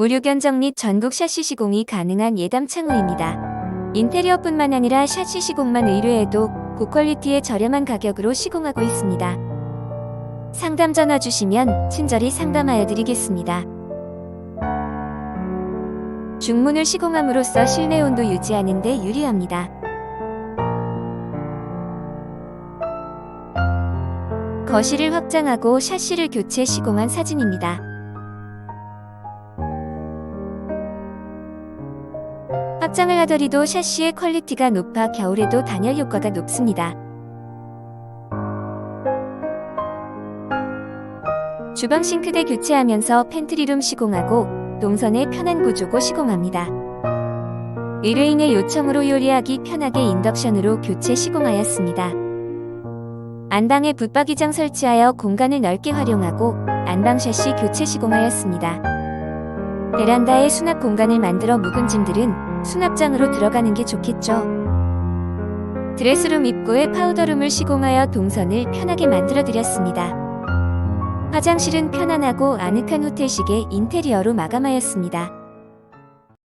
무료 견적 및 전국 샤시 시공이 가능한 예담 창호입니다. 인테리어뿐만 아니라 샤시 시공만 의뢰해도 고퀄리티의 저렴한 가격으로 시공하고 있습니다. 상담 전화 주시면 친절히 상담하여 드리겠습니다. 중문을 시공함으로써 실내 온도 유지하는 데 유리합니다. 거실을 확장하고 샤시를 교체 시공한 사진입니다. 확장을 하더라도 샤시의 퀄리티가 높아 겨울에도 단열 효과가 높습니다. 주방 싱크대 교체하면서 팬트리룸 시공하고 동선의 편한 구조고 시공합니다. 의뢰인의 요청으로 요리하기 편하게 인덕션으로 교체 시공하였습니다. 안방에 붙박이장 설치하여 공간을 넓게 활용하고 안방 샤시 교체 시공하였습니다. 베란다에 수납 공간을 만들어 묵은 짐들은 수납장으로 들어가는 게 좋겠죠. 드레스룸 입구에 파우더룸을 시공하여 동선을 편하게 만들어 드렸습니다. 화장실은 편안하고 아늑한 호텔식의 인테리어로 마감하였습니다.